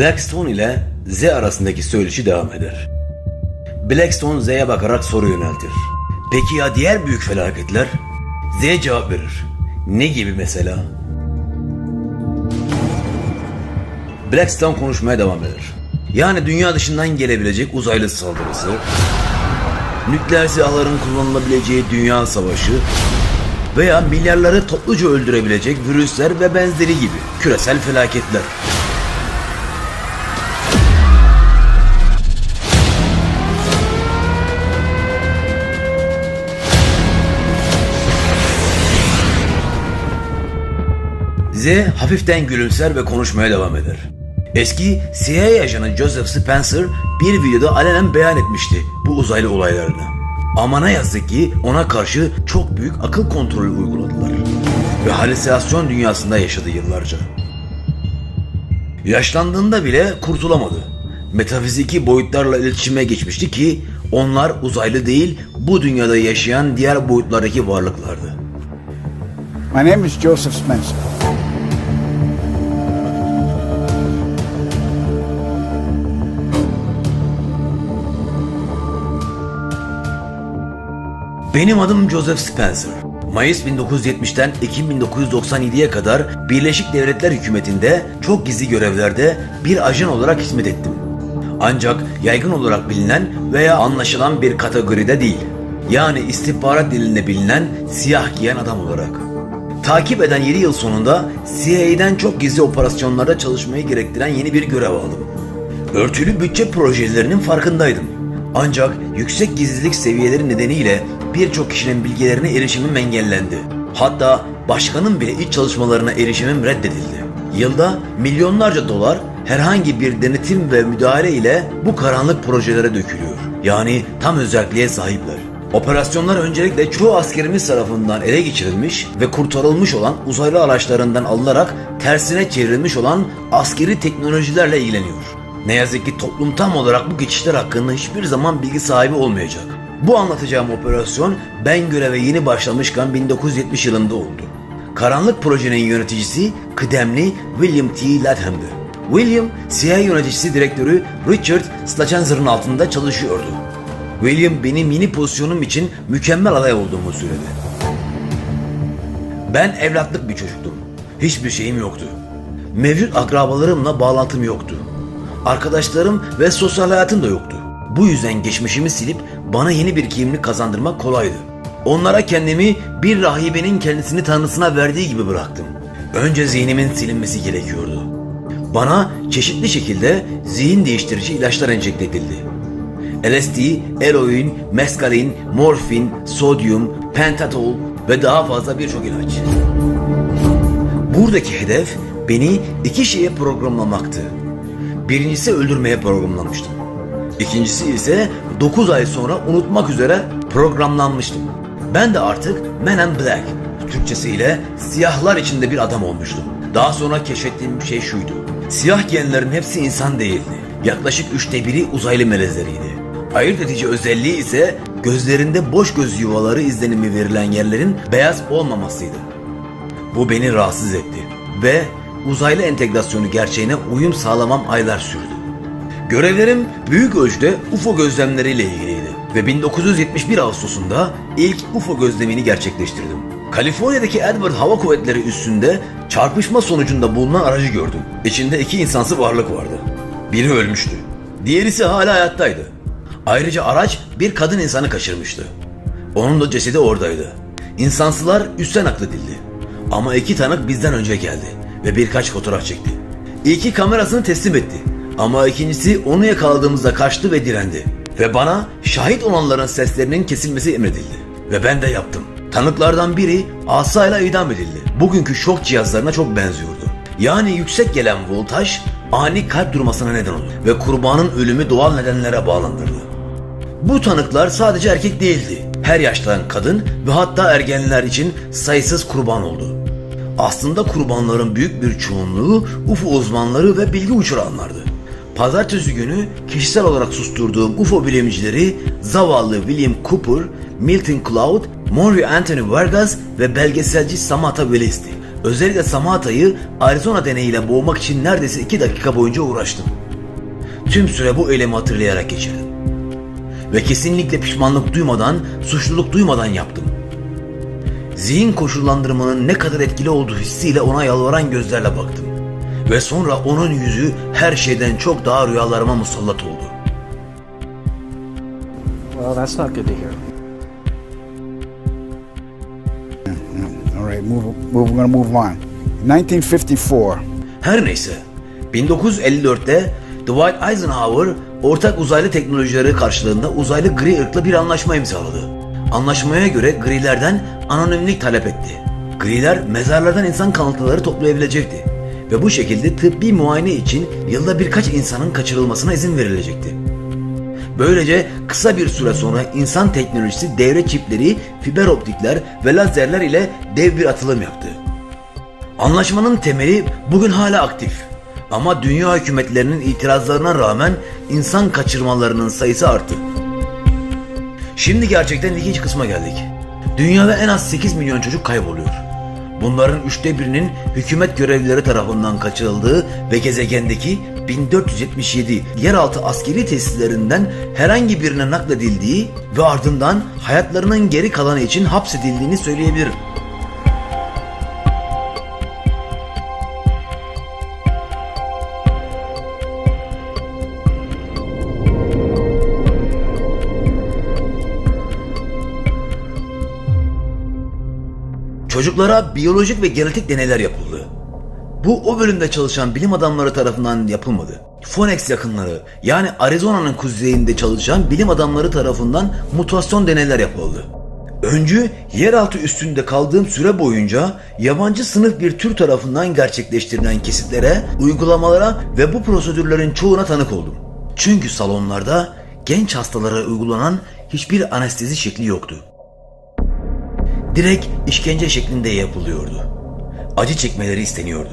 Blackstone ile Z arasındaki söyleşi devam eder. Blackstone Z'ye bakarak soru yöneltir. Peki ya diğer büyük felaketler? Z cevap verir. Ne gibi mesela? Blackstone konuşmaya devam eder. Yani dünya dışından gelebilecek uzaylı saldırısı, nükleer silahların kullanılabileceği dünya savaşı veya milyarları topluca öldürebilecek virüsler ve benzeri gibi küresel felaketler. Z hafiften gülümser ve konuşmaya devam eder. Eski CIA ajanı Joseph Spencer bir videoda alenen beyan etmişti bu uzaylı olaylarını. Ama ne yazık ki ona karşı çok büyük akıl kontrolü uyguladılar. Ve halüsinasyon dünyasında yaşadı yıllarca. Yaşlandığında bile kurtulamadı. Metafiziki boyutlarla iletişime geçmişti ki onlar uzaylı değil bu dünyada yaşayan diğer boyutlardaki varlıklardı. My name is Joseph Spencer. Benim adım Joseph Spencer. Mayıs 1970'ten Ekim 1997'ye kadar Birleşik Devletler hükümetinde çok gizli görevlerde bir ajan olarak hizmet ettim. Ancak yaygın olarak bilinen veya anlaşılan bir kategoride değil. Yani istihbarat dilinde bilinen siyah giyen adam olarak. Takip eden 7 yıl sonunda CIA'den çok gizli operasyonlarda çalışmayı gerektiren yeni bir görev aldım. Örtülü bütçe projelerinin farkındaydım. Ancak yüksek gizlilik seviyeleri nedeniyle birçok kişinin bilgilerine erişimim engellendi. Hatta başkanın bile iç çalışmalarına erişimim reddedildi. Yılda milyonlarca dolar herhangi bir denetim ve müdahale ile bu karanlık projelere dökülüyor. Yani tam özelliğe sahipler. Operasyonlar öncelikle çoğu askerimiz tarafından ele geçirilmiş ve kurtarılmış olan uzaylı araçlarından alınarak tersine çevrilmiş olan askeri teknolojilerle ilgileniyor. Ne yazık ki toplum tam olarak bu geçişler hakkında hiçbir zaman bilgi sahibi olmayacak. Bu anlatacağım operasyon ben göreve yeni başlamışken 1970 yılında oldu. Karanlık projenin yöneticisi kıdemli William T. Latham'dı. William, CIA yöneticisi direktörü Richard Slachenser'ın altında çalışıyordu. William benim yeni pozisyonum için mükemmel aday olduğumu söyledi. Ben evlatlık bir çocuktum. Hiçbir şeyim yoktu. Mevcut akrabalarımla bağlantım yoktu. Arkadaşlarım ve sosyal hayatım da yoktu. Bu yüzden geçmişimi silip bana yeni bir kimlik kazandırmak kolaydı. Onlara kendimi bir rahibenin kendisini tanrısına verdiği gibi bıraktım. Önce zihnimin silinmesi gerekiyordu. Bana çeşitli şekilde zihin değiştirici ilaçlar enjekte edildi. LSD, eroin, meskalin, morfin, sodyum, pentatol ve daha fazla birçok ilaç. Buradaki hedef beni iki şeye programlamaktı. Birincisi öldürmeye programlamıştım. İkincisi ise 9 ay sonra unutmak üzere programlanmıştım. Ben de artık Men in Black, Türkçesiyle siyahlar içinde bir adam olmuştum. Daha sonra keşfettiğim şey şuydu. Siyah giyenlerin hepsi insan değildi. Yaklaşık üçte biri uzaylı melezleriydi. Ayırt edici özelliği ise gözlerinde boş göz yuvaları izlenimi verilen yerlerin beyaz olmamasıydı. Bu beni rahatsız etti ve uzaylı entegrasyonu gerçeğine uyum sağlamam aylar sürdü. Görevlerim büyük ölçüde UFO gözlemleriyle ilgiliydi ve 1971 Ağustos'unda ilk UFO gözlemini gerçekleştirdim. Kaliforniya'daki Edward Hava Kuvvetleri üssünde çarpışma sonucunda bulunan aracı gördüm. İçinde iki insansı varlık vardı. Biri ölmüştü. Diğerisi hala hayattaydı. Ayrıca araç bir kadın insanı kaçırmıştı. Onun da cesedi oradaydı. İnsansılar üstten nakledildi. Ama iki tanık bizden önce geldi ve birkaç fotoğraf çekti. İlki kamerasını teslim etti. Ama ikincisi onu yakaladığımızda kaçtı ve direndi. Ve bana şahit olanların seslerinin kesilmesi emredildi. Ve ben de yaptım. Tanıklardan biri asayla idam edildi. Bugünkü şok cihazlarına çok benziyordu. Yani yüksek gelen voltaj ani kalp durmasına neden oldu ve kurbanın ölümü doğal nedenlere bağlandırdı. Bu tanıklar sadece erkek değildi. Her yaştan kadın ve hatta ergenler için sayısız kurban oldu. Aslında kurbanların büyük bir çoğunluğu UFO uzmanları ve bilgi uçuranlardı. Pazartesi günü kişisel olarak susturduğum UFO bilimcileri zavallı William Cooper, Milton Cloud, Maury Anthony Vargas ve belgeselci Samantha Willis'ti. Özellikle Samata'yı Arizona deneyiyle boğmak için neredeyse 2 dakika boyunca uğraştım. Tüm süre bu eylemi hatırlayarak geçirdim. Ve kesinlikle pişmanlık duymadan, suçluluk duymadan yaptım. Zihin koşullandırmanın ne kadar etkili olduğu hissiyle ona yalvaran gözlerle baktım. Ve sonra onun yüzü her şeyden çok daha rüyalarıma musallat oldu. Well, that's not good to hear. All right, move, move, we're going to move on. 1954, Her neyse, 1954'te Dwight Eisenhower ortak uzaylı teknolojileri karşılığında uzaylı gri ırkla bir anlaşma imzaladı. Anlaşmaya göre grilerden anonimlik talep etti. Griler mezarlardan insan kalıntıları toplayabilecekti ve bu şekilde tıbbi muayene için yılda birkaç insanın kaçırılmasına izin verilecekti. Böylece kısa bir süre sonra insan teknolojisi devre çipleri, fiber optikler ve lazerler ile dev bir atılım yaptı. Anlaşmanın temeli bugün hala aktif. Ama dünya hükümetlerinin itirazlarına rağmen insan kaçırmalarının sayısı arttı. Şimdi gerçekten ilginç kısma geldik. Dünyada en az 8 milyon çocuk kayboluyor. Bunların üçte birinin hükümet görevlileri tarafından kaçırıldığı ve gezegendeki 1477 yeraltı askeri tesislerinden herhangi birine nakledildiği ve ardından hayatlarının geri kalanı için hapsedildiğini söyleyebilirim. Çocuklara biyolojik ve genetik deneyler yapıldı. Bu o bölümde çalışan bilim adamları tarafından yapılmadı. Phoenix yakınları yani Arizona'nın kuzeyinde çalışan bilim adamları tarafından mutasyon deneyler yapıldı. Öncü yeraltı üstünde kaldığım süre boyunca yabancı sınıf bir tür tarafından gerçekleştirilen kesitlere, uygulamalara ve bu prosedürlerin çoğuna tanık oldum. Çünkü salonlarda genç hastalara uygulanan hiçbir anestezi şekli yoktu direkt işkence şeklinde yapılıyordu. Acı çekmeleri isteniyordu.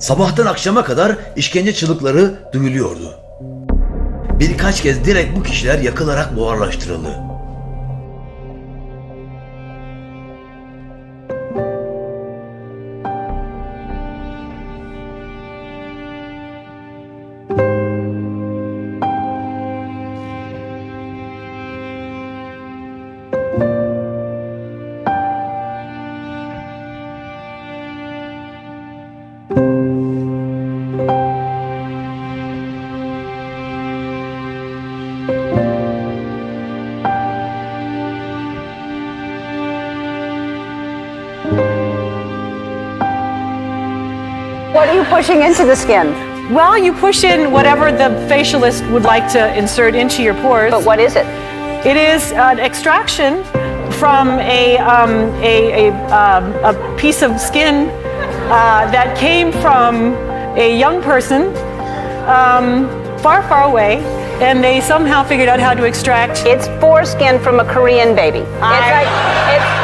Sabahtan akşama kadar işkence çığlıkları duyuluyordu. Birkaç kez direkt bu kişiler yakılarak buharlaştırıldı. Pushing into the skin? Well, you push in whatever the facialist would like to insert into your pores. But what is it? It is an extraction from a, um, a, a, um, a piece of skin uh, that came from a young person um, far, far away, and they somehow figured out how to extract. It's foreskin from a Korean baby. It's like it's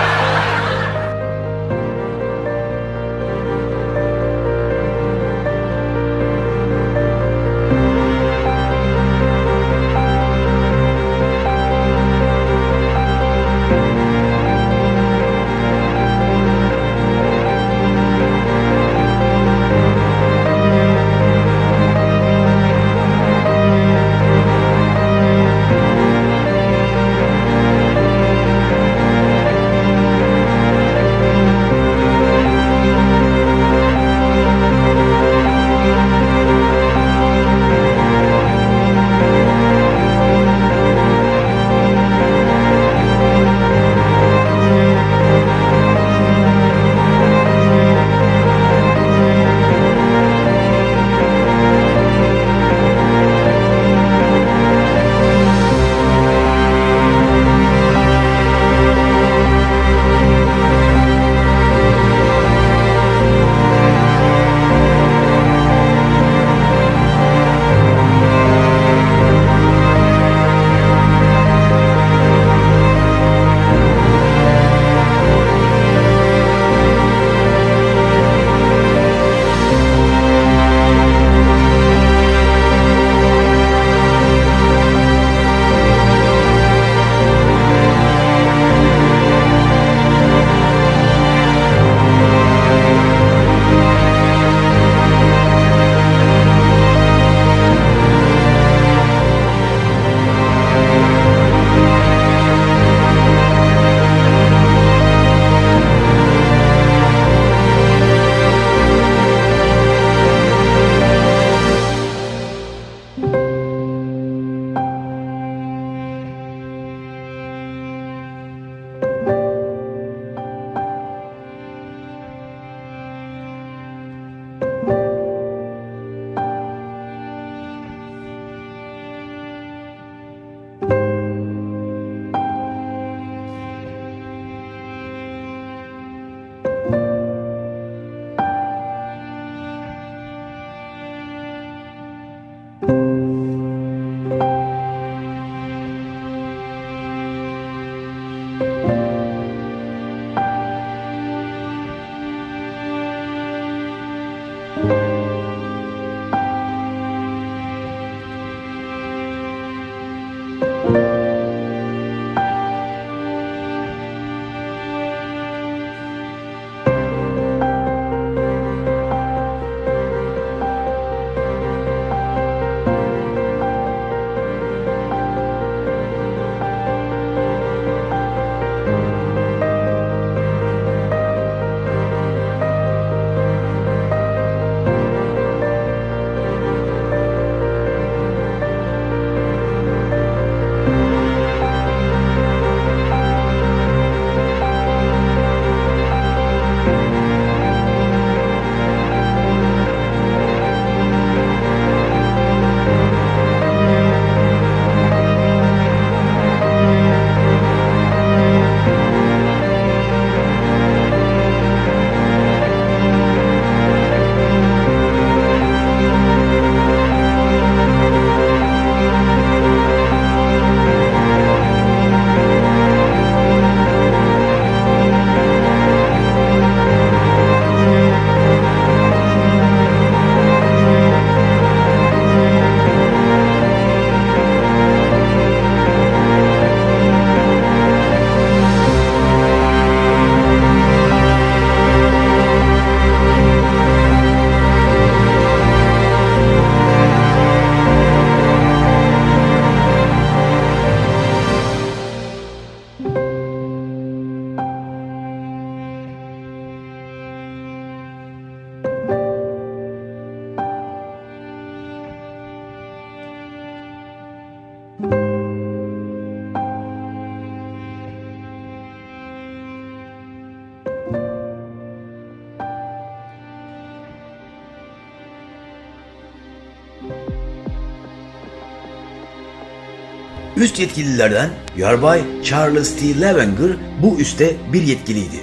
Üst yetkililerden Yarbay Charles T. Levenger bu üste bir yetkiliydi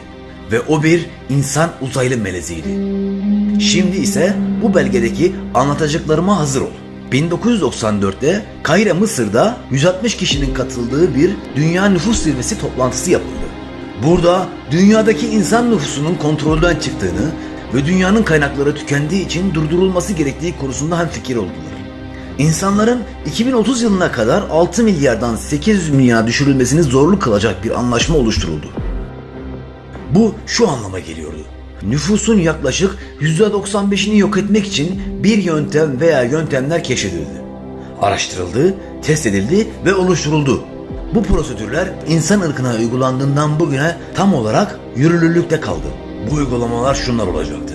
ve o bir insan uzaylı meleziydi. Şimdi ise bu belgedeki anlatacaklarıma hazır ol. 1994'te Kahire Mısır'da 160 kişinin katıldığı bir dünya nüfus zirvesi toplantısı yapıldı. Burada dünyadaki insan nüfusunun kontrolden çıktığını ve dünyanın kaynakları tükendiği için durdurulması gerektiği konusunda hemfikir oldular. İnsanların 2030 yılına kadar 6 milyardan 800 milyara düşürülmesini zorlu kılacak bir anlaşma oluşturuldu. Bu şu anlama geliyordu. Nüfusun yaklaşık %95'ini yok etmek için bir yöntem veya yöntemler keşfedildi. Araştırıldı, test edildi ve oluşturuldu. Bu prosedürler insan ırkına uygulandığından bugüne tam olarak yürürlülükte kaldı. Bu uygulamalar şunlar olacaktı.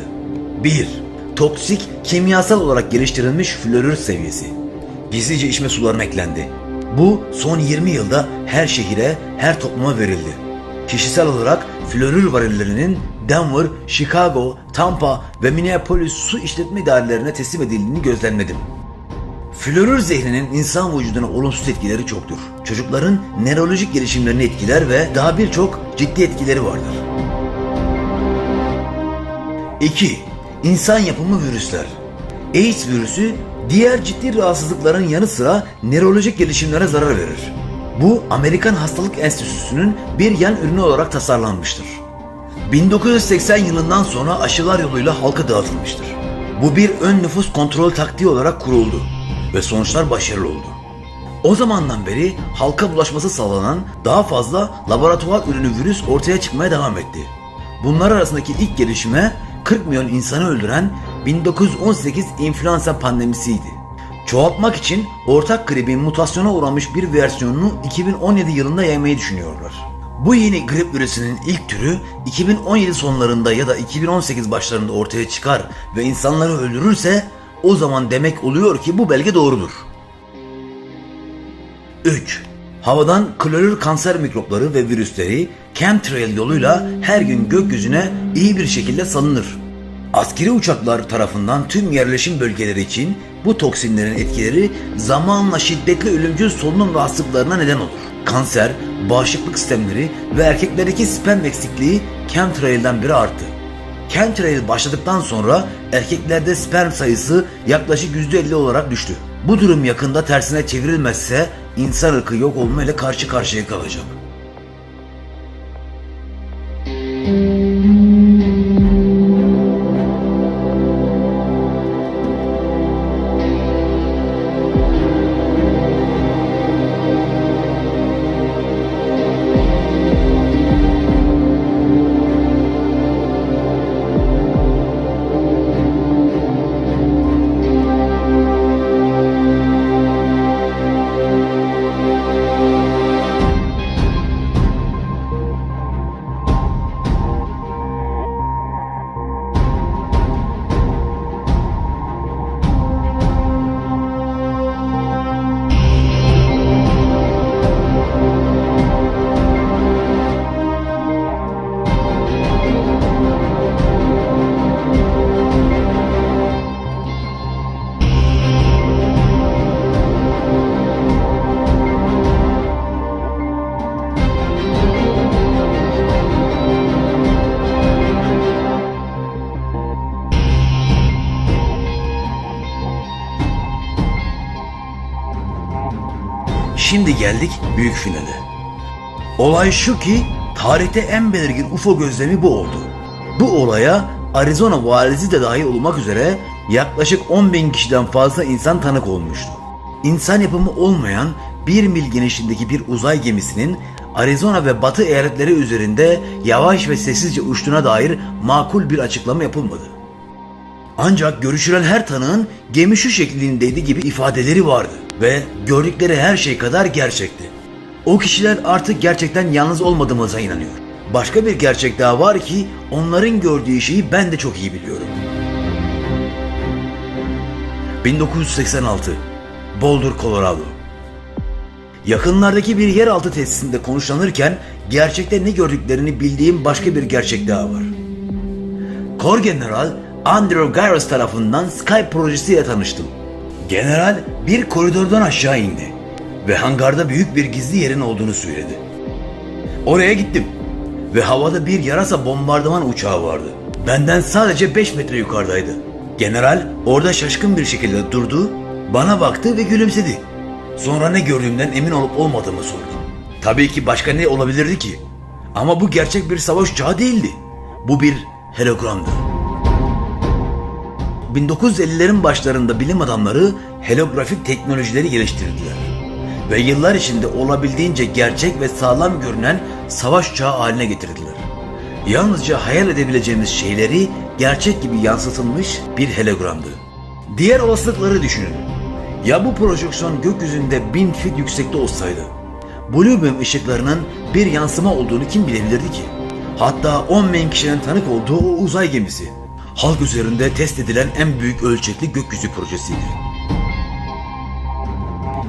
1. Toksik, kimyasal olarak geliştirilmiş florür seviyesi. Gizlice içme sularına eklendi. Bu son 20 yılda her şehire, her topluma verildi. Kişisel olarak florür varillerinin Denver, Chicago, Tampa ve Minneapolis su işletme idarelerine teslim edildiğini gözlemledim. Florür zehrinin insan vücuduna olumsuz etkileri çoktur. Çocukların nörolojik gelişimlerini etkiler ve daha birçok ciddi etkileri vardır. 2. İnsan yapımı virüsler. AIDS virüsü diğer ciddi rahatsızlıkların yanı sıra nörolojik gelişimlere zarar verir. Bu Amerikan Hastalık Enstitüsü'nün bir yan ürünü olarak tasarlanmıştır. 1980 yılından sonra aşılar yoluyla halka dağıtılmıştır. Bu bir ön nüfus kontrol taktiği olarak kuruldu ve sonuçlar başarılı oldu. O zamandan beri halka bulaşması sağlanan daha fazla laboratuvar ürünü virüs ortaya çıkmaya devam etti. Bunlar arasındaki ilk gelişme 40 milyon insanı öldüren 1918 influenza pandemisiydi. Çoğaltmak için ortak gripin mutasyona uğramış bir versiyonunu 2017 yılında yaymayı düşünüyorlar. Bu yeni grip virüsünün ilk türü 2017 sonlarında ya da 2018 başlarında ortaya çıkar ve insanları öldürürse o zaman demek oluyor ki bu belge doğrudur. 3. Havadan klorür kanser mikropları ve virüsleri chemtrail yoluyla her gün gökyüzüne iyi bir şekilde salınır. Askeri uçaklar tarafından tüm yerleşim bölgeleri için bu toksinlerin etkileri zamanla şiddetli ölümcül solunum rahatsızlıklarına neden olur. Kanser, bağışıklık sistemleri ve erkeklerdeki sperm eksikliği chemtrail'den biri arttı. Chemtrail başladıktan sonra erkeklerde sperm sayısı yaklaşık %50 olarak düştü. Bu durum yakında tersine çevrilmezse insan ırkı yok olma ile karşı karşıya kalacak. Geldik büyük finale. Olay şu ki tarihte en belirgin UFO gözlemi bu oldu. Bu olaya Arizona valisi de dahil olmak üzere yaklaşık 10 bin kişiden fazla insan tanık olmuştu. İnsan yapımı olmayan 1 mil genişliğindeki bir uzay gemisinin Arizona ve Batı eyaletleri üzerinde yavaş ve sessizce uçtuğuna dair makul bir açıklama yapılmadı. Ancak görüşülen her tanığın gemi şu şeklindeydi gibi ifadeleri vardı ve gördükleri her şey kadar gerçekti. O kişiler artık gerçekten yalnız olmadığımıza inanıyor. Başka bir gerçek daha var ki onların gördüğü şeyi ben de çok iyi biliyorum. 1986 Boulder, Colorado Yakınlardaki bir yeraltı tesisinde konuşlanırken gerçekte ne gördüklerini bildiğim başka bir gerçek daha var. Kor General Andrew Garros tarafından Skype projesiyle tanıştım. General bir koridordan aşağı indi ve hangarda büyük bir gizli yerin olduğunu söyledi. Oraya gittim ve havada bir yarasa bombardıman uçağı vardı. Benden sadece 5 metre yukarıdaydı. General orada şaşkın bir şekilde durdu, bana baktı ve gülümsedi. Sonra ne gördüğümden emin olup olmadığımı sordu. Tabii ki başka ne olabilirdi ki? Ama bu gerçek bir savaş uçağı değildi. Bu bir hologramdı. 1950'lerin başlarında bilim adamları holografik teknolojileri geliştirdiler. Ve yıllar içinde olabildiğince gerçek ve sağlam görünen savaş uçağı haline getirdiler. Yalnızca hayal edebileceğimiz şeyleri gerçek gibi yansıtılmış bir hologramdı. Diğer olasılıkları düşünün. Ya bu projeksiyon gökyüzünde bin fit yüksekte olsaydı? Blue Beam ışıklarının bir yansıma olduğunu kim bilebilirdi ki? Hatta 10 bin kişinin tanık olduğu o uzay gemisi. Halk üzerinde test edilen en büyük ölçekli gökyüzü projesiydi.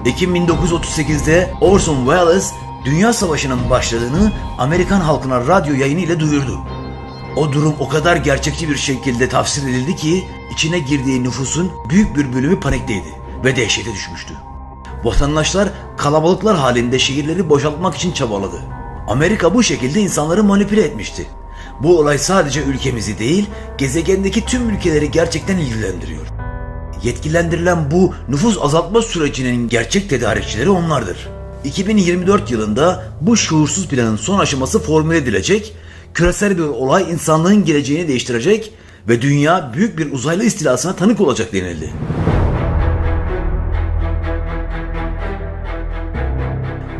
Ekim 1938'de Orson Welles Dünya Savaşı'nın başladığını Amerikan halkına radyo yayını ile duyurdu. O durum o kadar gerçekçi bir şekilde tafsir edildi ki içine girdiği nüfusun büyük bir bölümü panikteydi ve dehşete düşmüştü. Vatandaşlar kalabalıklar halinde şehirleri boşaltmak için çabaladı. Amerika bu şekilde insanları manipüle etmişti. Bu olay sadece ülkemizi değil, gezegendeki tüm ülkeleri gerçekten ilgilendiriyor. Yetkilendirilen bu nüfus azaltma sürecinin gerçek tedarikçileri onlardır. 2024 yılında bu şuursuz planın son aşaması formüle edilecek, küresel bir olay insanlığın geleceğini değiştirecek ve dünya büyük bir uzaylı istilasına tanık olacak denildi.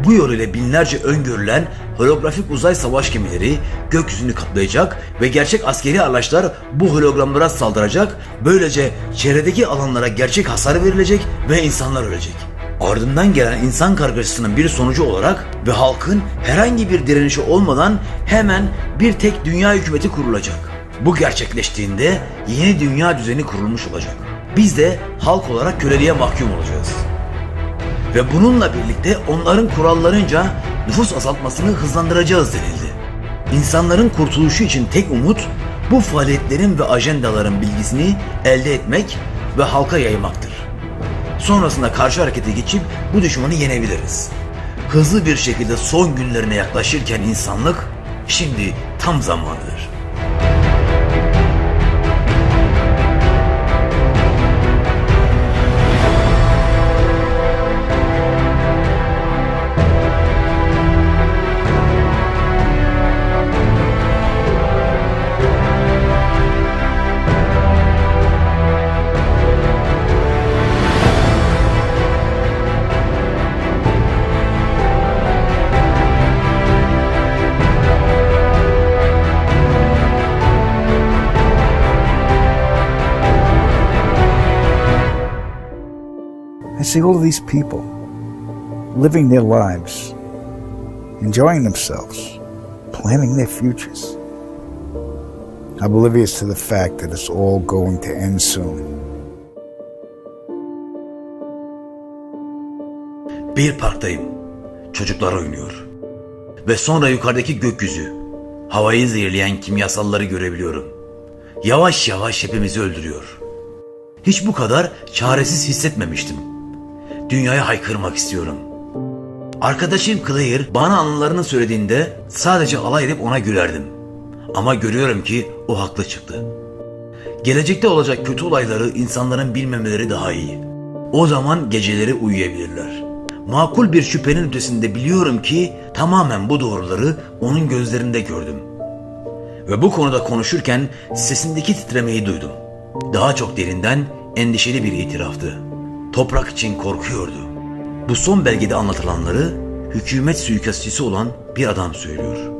Bu ile binlerce öngörülen holografik uzay savaş gemileri gökyüzünü kaplayacak ve gerçek askeri araçlar bu hologramlara saldıracak. Böylece çevredeki alanlara gerçek hasar verilecek ve insanlar ölecek. Ardından gelen insan kargaşasının bir sonucu olarak ve halkın herhangi bir direnişi olmadan hemen bir tek dünya hükümeti kurulacak. Bu gerçekleştiğinde yeni dünya düzeni kurulmuş olacak. Biz de halk olarak köleliğe mahkum olacağız. Ve bununla birlikte onların kurallarınca nüfus azaltmasını hızlandıracağız denildi. İnsanların kurtuluşu için tek umut bu faaliyetlerin ve ajendaların bilgisini elde etmek ve halka yaymaktır. Sonrasında karşı harekete geçip bu düşmanı yenebiliriz. Hızlı bir şekilde son günlerine yaklaşırken insanlık şimdi tam zamanıdır. See all of these people living their lives, enjoying themselves, planning their futures, oblivious to the fact that it's all going to end soon. Bir parktayım. Çocuklar oynuyor. Ve sonra yukarıdaki gökyüzü, havayı zehirleyen kimyasalları görebiliyorum. Yavaş yavaş hepimizi öldürüyor. Hiç bu kadar çaresiz hissetmemiştim. Dünyaya haykırmak istiyorum. Arkadaşım Claire bana anılarını söylediğinde sadece alay edip ona gülerdim. Ama görüyorum ki o haklı çıktı. Gelecekte olacak kötü olayları insanların bilmemeleri daha iyi. O zaman geceleri uyuyabilirler. Makul bir şüphenin ötesinde biliyorum ki tamamen bu doğruları onun gözlerinde gördüm. Ve bu konuda konuşurken sesindeki titremeyi duydum. Daha çok derinden endişeli bir itiraftı. Toprak için korkuyordu. Bu son belgede anlatılanları hükümet suikastçısı olan bir adam söylüyor.